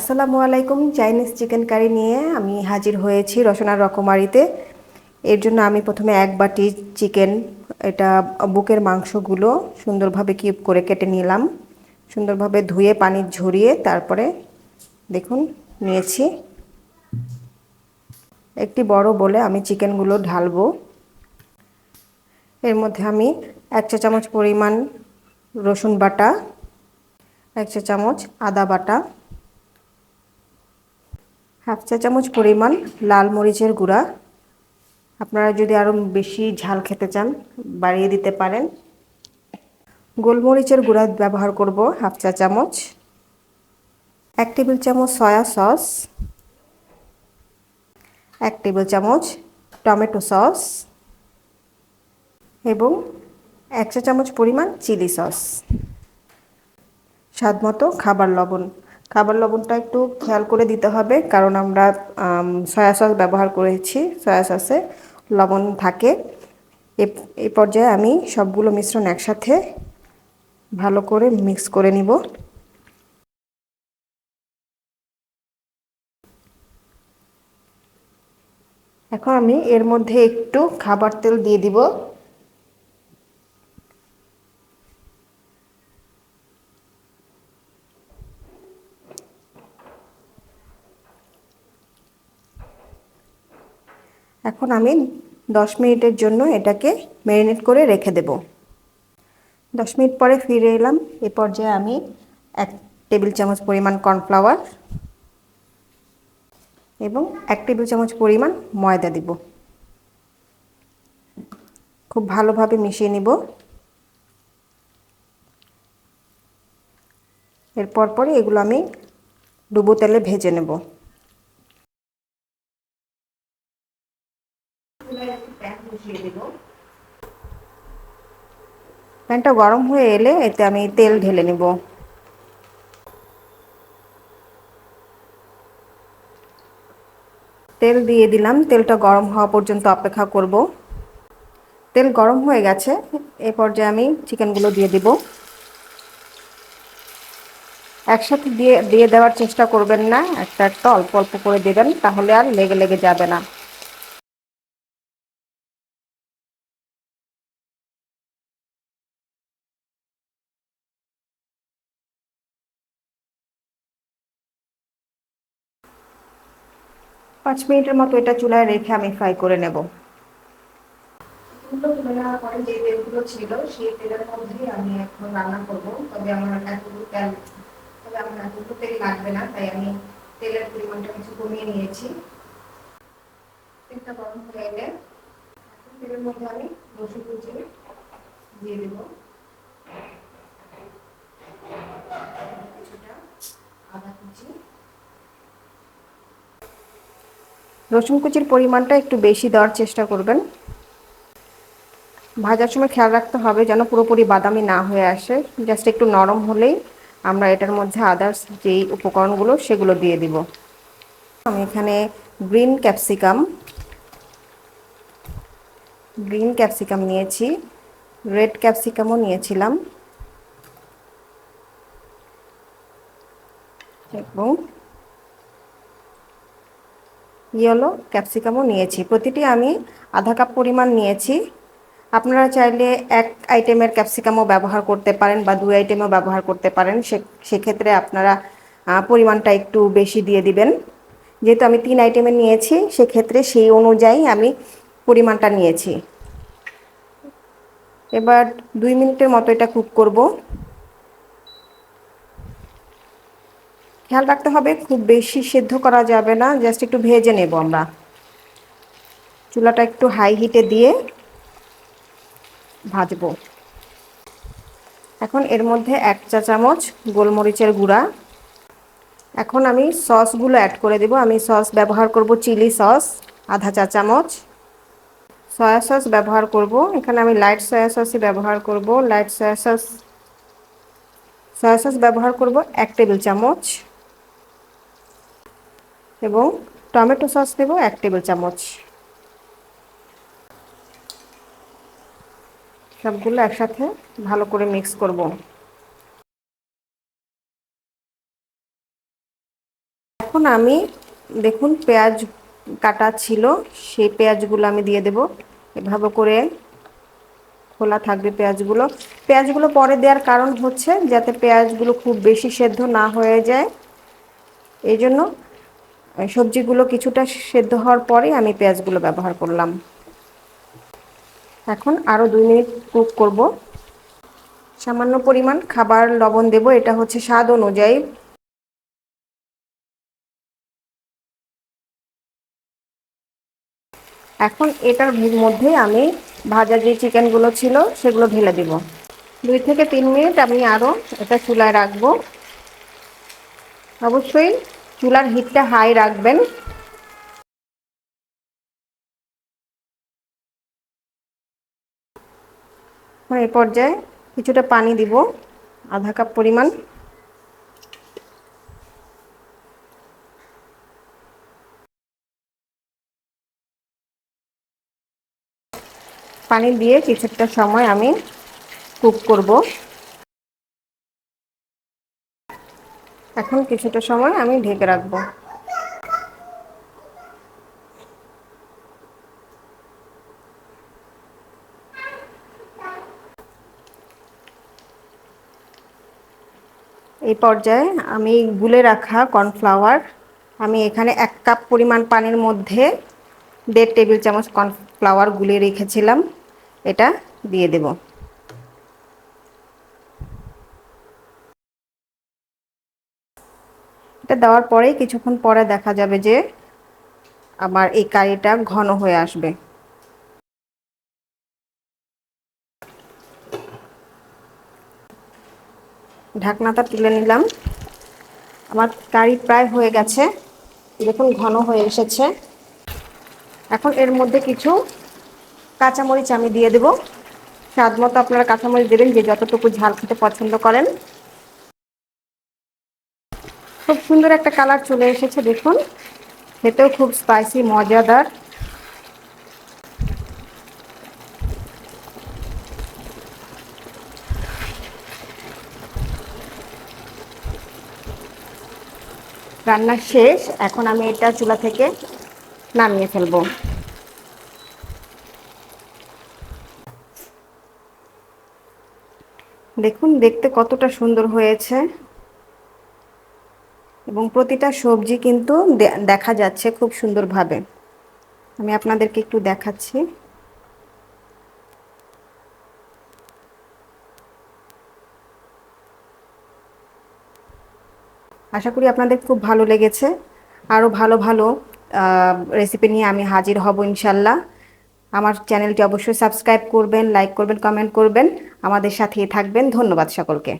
আসসালামু আলাইকুম Chinese chicken curry নিয়ে আমি হাজির হয়েছি রসনার রকমারিতে। এর জন্য আমি প্রথমে এক বাটি চিকেন এটা বুকের মাংসগুলো সুন্দরভাবে কিউব করে কেটে নিলাম। সুন্দরভাবে ধুয়ে পানি ঝরিয়ে তারপরে দেখুন, নিয়েছি। একটি বড় বলে আমি চিকেনগুলো ঢালবো। এর মধ্যে আমি এক চা চামচ পরিমাণ রসুন বাটা, এক চা চামচ আদা বাটা। হাফ চা চামচ পরিমাণ লাল মরিচের গুঁড়া। আপনারা যদি আরও বেশি ঝাল খেতে চান, বাড়িয়ে দিতে পারেন। গোলমরিচের গুঁড়া ব্যবহার করব হাফ চা চামচ। এক টেবিল চামচ সয়া সস। এক টেবিল চামচ টমেটো সস। এবং এক চা চামচ পরিমাণ চিলি সস। স্বাদ মতো খাবার লবণ। খাবার লবণটা একটু খেয়াল করে দিতে হবে, কারণ আমরা সয়া সস ব্যবহার করেছি সয়া সসে লবণ থাকে। এই পর্যায়ে আমি সবগুলো মিশ্রণ একসাথে ভালো করে মিক্স করে নিব। এখন আমি এর মধ্যে একটু খাবার তেল দিয়ে দিব। এখন আমি দশ মিনিটের জন্য এটাকে ম্যারিনেট করে রেখে দেব। দশ মিনিট পরে ফিরে এলাম। এ পর্যায়ে আমি এক টেবিল চামচ পরিমাণ কর্নফ্লাওয়ার এবং এক টেবিল চামচ পরিমাণ ময়দা দিব। খুব ভালোভাবে মিশিয়ে নিব। এরপর পরে এগুলো আমি ডুবো তেলে ভেজে নেব। প্যানটা গরম হয়ে এলে এতে আমি তেল ঢেলে নেব। তেল দিয়ে দিলাম। তেলটা গরম হওয়া পর্যন্ত অপেক্ষা করব। তেল গরম হয়ে গেছে। এ পর্যায়ে আমি চিকেনগুলো দিয়ে দিব। একসাথে দিয়ে দিয়ে দেওয়ার চেষ্টা করবেন না। একটা একটা অল্প অল্প করে দেবেন, তাহলে আর লেগে লেগে যাবে না। পাঁচ মিনিটের মতো এটা চুলায় রেখে আমি ফ্রাই করে নেব। যে তেলগুলো ছিল, সেই তেলের মধ্যেই আমি এখন রান্না করব। তবে আমার এতগুলো তেল, তবে আমার এতগুলো তেল লাগবে না, তাই আমি তেলের পরিমাণটা কিছু কমিয়ে নিয়েছি। তেলটা গরম হয়ে এলে তেলের মধ্যে আমি রসুন কুচি দিয়ে দেব কিছুটা আদা কুচি রসুন কুচির পরিমাণটা একটু বেশি দেওয়ার চেষ্টা করবেন। ভাজার সময় খেয়াল রাখতে হবে যেন পুরোপুরি বাদামি না হয়ে আসে। জাস্ট একটু নরম হলেই আমরা এটার মধ্যে আদার্স যেই উপকরণগুলো, সেগুলো দিয়ে দিব। আমি এখানে গ্রিন ক্যাপসিকাম গ্রিন ক্যাপসিকাম নিয়েছি রেড ক্যাপসিকামও নিয়েছিলাম। এবং ইয়েলো ক্যাপসিকামও নিয়েছি। প্রতিটি আমি আধা কাপ পরিমাণ নিয়েছি। আপনারা চাইলে এক আইটেমের ক্যাপসিকামও ব্যবহার করতে পারেন বা দুই আইটেমও ব্যবহার করতে পারেন। সে, সেক্ষেত্রে আপনারা পরিমাণটা একটু বেশি দিয়ে দিবেন। যেহেতু আমি তিন আইটেমের নিয়েছি, সেক্ষেত্রে সেই অনুযায়ী আমি পরিমাণটা নিয়েছি। এবার দুই মিনিটের মতো এটা কুক করব। খেয়াল রাখতে হবে, খুব বেশি সেদ্ধ করা যাবে না জাস্ট একটু ভেজে নেব আমরা। চুলাটা একটু হাই হিটে দিয়ে ভাজবো। এখন এর মধ্যে এক চা চামচ গোলমরিচের গুঁড়া। এখন আমি সসগুলো অ্যাড করে দেব। আমি সস ব্যবহার করব চিলি সস, আধা চা চামচ। সয়া সস ব্যবহার করব। এখানে আমি লাইট সয়া সসই ব্যবহার করব। Light soya sauce soya sauce ব্যবহার করব এক টেবিল চামচ। এবং টমেটো সস দেব এক টেবিল চামচ। সবগুলো একসাথে ভালো করে মিক্স করব। এখন আমি, দেখুন পেঁয়াজ কাটা ছিল, সেই পেঁয়াজগুলো আমি দিয়ে দেব। এভাবে করে খোলা থাকবে পেঁয়াজগুলো। পেঁয়াজগুলো পরে দেওয়ার কারণ হচ্ছে, যাতে পেঁয়াজগুলো খুব বেশি সেদ্ধ না হয়ে যায়। এই জন্য সবজিগুলো কিছুটা সেদ্ধ হওয়ার পরে আমি পেঁয়াজগুলো ব্যবহার করলাম। এখন আরও দুই মিনিট কুক করব। সামান্য পরিমাণ খাবার লবণ দেব, এটা হচ্ছে স্বাদ অনুযায়ী। এখন এটার মধ্যে আমি ভাজা যে চিকেনগুলো ছিল, সেগুলো ঢেলে দিব। দুই থেকে তিন মিনিট আমি আরও এটা চুলায় রাখব। অবশ্যই চুলার হিটটা হাই রাখবেন। এই পর্যায়ে কিছুটা পানি দিব, আধা কাপ পরিমাণ। পানি দিয়ে কিছুটা সময় আমি কুক করব। এখন কিছুটা সময় আমি ঢেকে রাখব। এই পর্যায়ে আমি গুলে রাখা কর্নফ্লাওয়ার, আমি এখানে এক কাপ পরিমাণ পানির মধ্যে দেড় টেবিল চামচ কর্নফ্লাওয়ার গুলে রেখেছিলাম। এটা দিয়ে দেব। এটা দেওয়ার পরেই কিছুক্ষণ পরে দেখা যাবে যে আমার এই কারিটা ঘন হয়ে আসবে। ঢাকনাটা তুলে নিলাম। আমার কারি প্রায় হয়ে গেছে। দেখুন, ঘন হয়ে এসেছে। এখন এর মধ্যে কিছু কাঁচামরিচ আমি দিয়ে দেব। স্বাদ মতো আপনারা কাঁচামরিচ দেবেন যে যতটুকু ঝাল খেতে পছন্দ করেন। খুব সুন্দর একটা কালার চলে এসেছে, দেখুন। খেতেও খুব স্পাইসি মজাদার। রান্না শেষ, এখন আমি এটা চুলা থেকে নামিয়ে ফেলব। দেখুন, দেখতে কতটা সুন্দর হয়েছে। এবং প্রতিটা সবজি কিন্তু দেখা যাচ্ছে খুব সুন্দরভাবে। আমি আপনাদেরকে একটু দেখাচ্ছি। আশা করি আপনাদের খুব ভালো লেগেছে। আরও ভালো ভালো রেসিপি নিয়ে আমি হাজির হব ইনশাল্লাহ। আমার চ্যানেলটি অবশ্যই সাবস্ক্রাইব করবেন, লাইক করবেন, কমেন্ট করবেন। আমাদের সাথেই থাকবেন। ধন্যবাদ সকলকে।